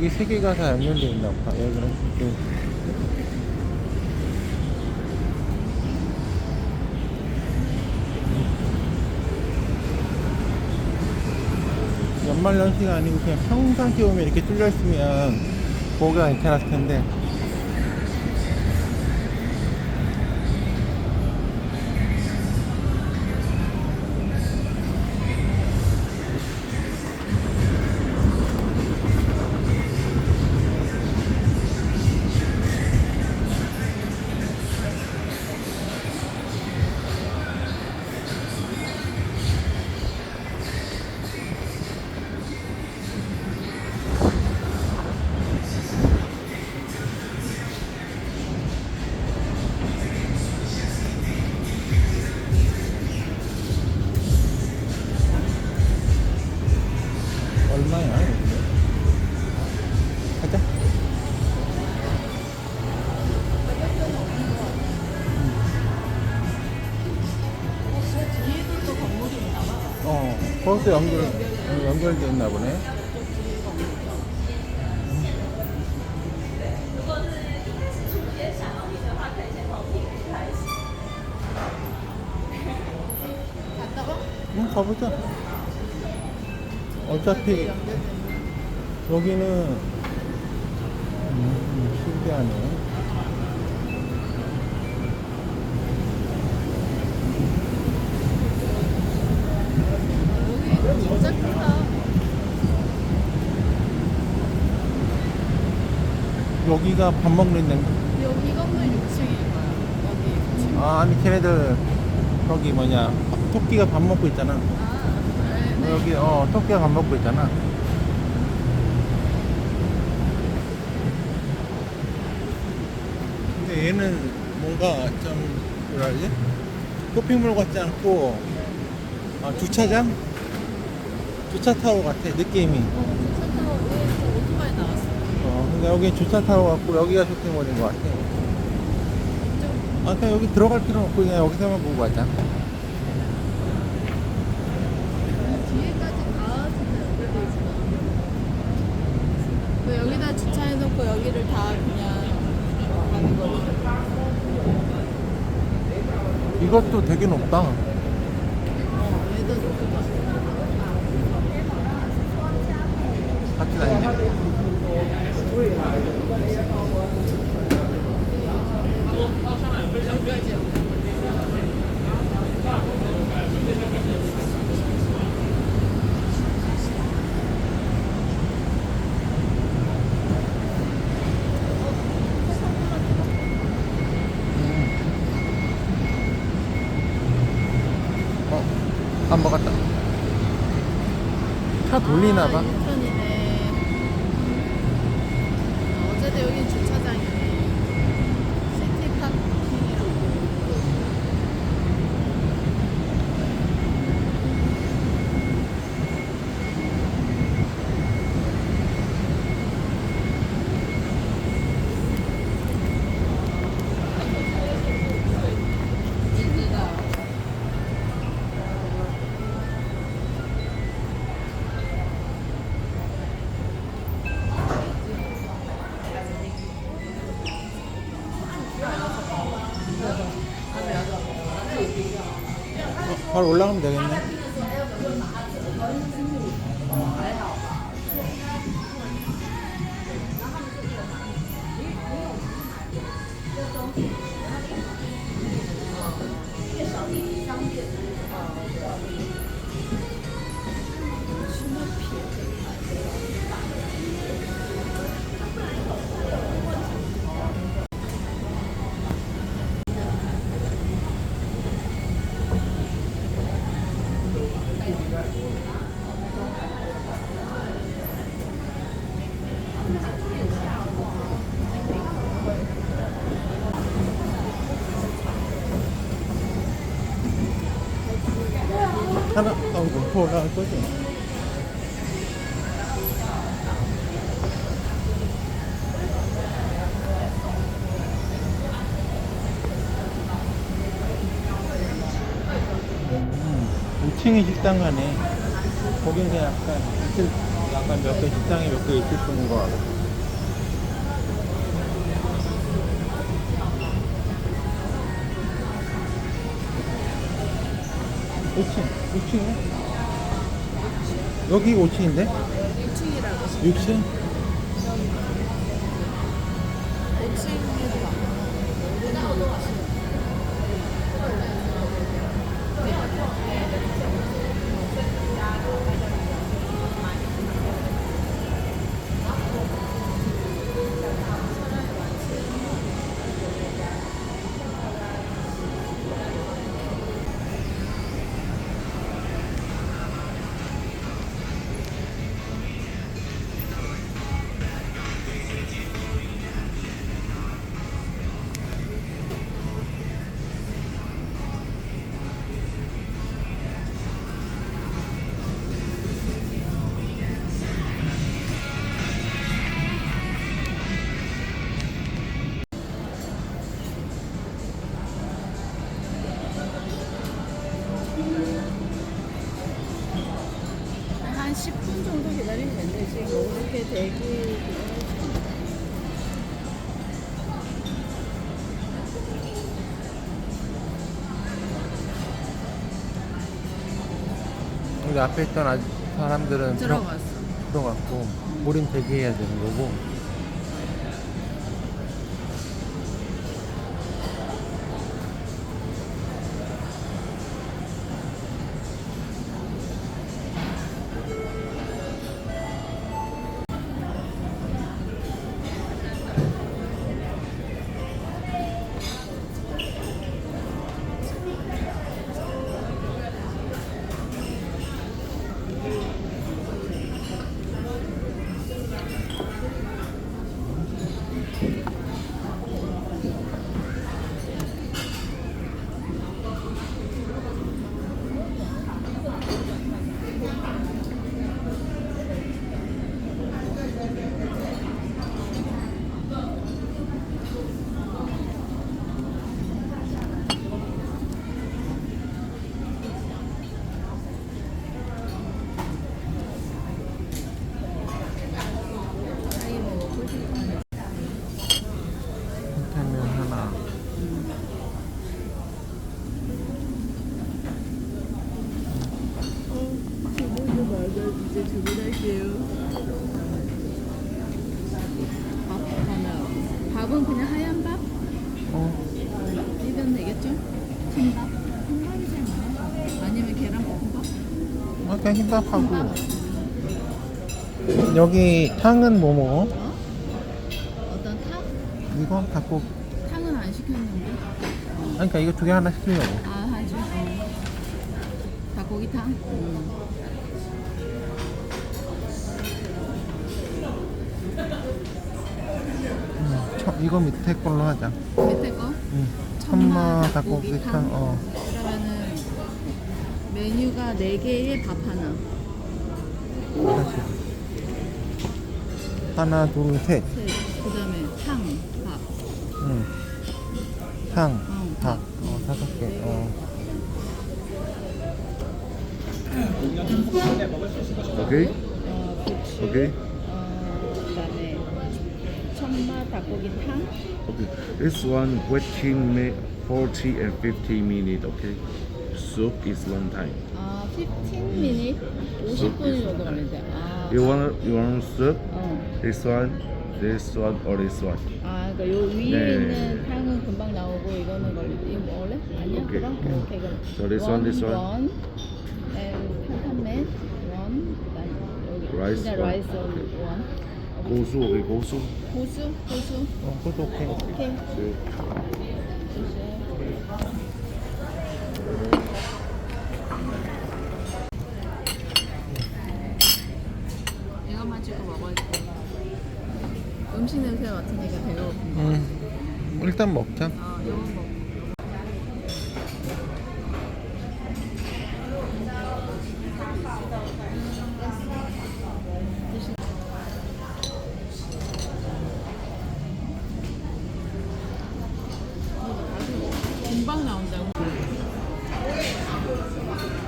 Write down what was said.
여기 세 개가 다 연결돼 있나 봐. 여기는 그 연말 연시가 아니고 그냥 평상시 오면 이렇게 뚫려 있으면 보기가 괜찮았을 텐데 어, 거기서 연결, 연결돼 있나 보네. 응, 가보자. 어차피 여기는 음, 신기하네. 여기 진짜 크다 여기가 밥 먹는 데. 여기 건물 6층인 거야 여기 9층 아, 아니, 걔네들 저기 뭐냐. 토끼가 밥 먹고 있잖아. 아 네. 여기, 어, 토끼가 밥 먹고 있잖아. 근데 얘는 뭔가 좀, 뭐라 그러지? 쇼핑몰 같지 않고, 아, 주차장? 주차 타워 같아, 느낌이. 어, 차타워 위에서 오토바이 나왔어 어, 근데 여기 주차 타워 같고, 여기가 쇼핑몰인 것 같아. 아, 그냥 여기 들어갈 필요 없고, 그냥 여기서만 보고 가자. 뒤에까지 다 진짜 연결돼 있어. 그 여기다 주차해놓고 여기를 다 그냥 가는 거지. 이것도 되게 높다. 어, 높다. 같이 다니네. 어, 안 먹었다. 차 돌리나 봐. 바로 올라가면 되겠네. 하나 어, 뭐, 하고 높아 올라갈 거죠. 음, 5층이 식당가네. 거기는 약간 있을, 약간 몇 개 식당에 몇 개 있을 뿐인 거 같아. 그렇지. 6층이야? 여기 5층인데? 1층이라고 6층? 5층 여기 앞에 있던 아- 사람들은 들어- 들어갔어. 들어갔고, 우린 대기해야 되는 거고. 밥 하나. 밥은 그냥 하얀 밥? 어, 이건 되겠죠? 흰밥? 흰밥이 제일 많아. 아니면 계란 볶음밥? 아, 그냥 흰밥하고. 여기 탕은 뭐 먹어? 어? 어떤 탕? 이거 닭고. 탕은 안 시켰는데. 아니, 그러니까 이거 두 개 하나 시키려고. 아, 하죠. 어. 닭고기탕? 음. 이거 밑에 걸로 하자. 밑에 거? 응. 천마 닭고기탕. 어. 그러면은 메뉴가 4개에 밥 하나. 다시. 하나, 둘, 셋. 셋. 그 다음에 탕, 밥. 응. 탕, 어, 닭. 어, 다섯 개. 어. Okay, 어, okay, 어, 그 다음에 천마 닭고기탕. okay. This one waiting may 40 and 50 minutes. Okay, soup is one time. 아, 15 미닛? 50분이 정도 걸린대. 아, You want you want soup? 어. This one, this one, or this one? 아, 그러니까 요 위에 네. 있는 탕은 금방 나오고 이거는 걸리. 이거 먹을래? 아니야? 오케이. 그럼 오케이 그럼. So this one, this one. 원, and 탄탄면 원, 그다음 여기 Rice 그냥 one. 라이스 원. 고수, okay, 고수. 고수, 고수. 어, 그것도 오케이. 오케이. So, 이것만 찍고 먹어야 돼. 음식 냄새 맡으니까 배가 고픈데. 음, 일단 먹자. 아,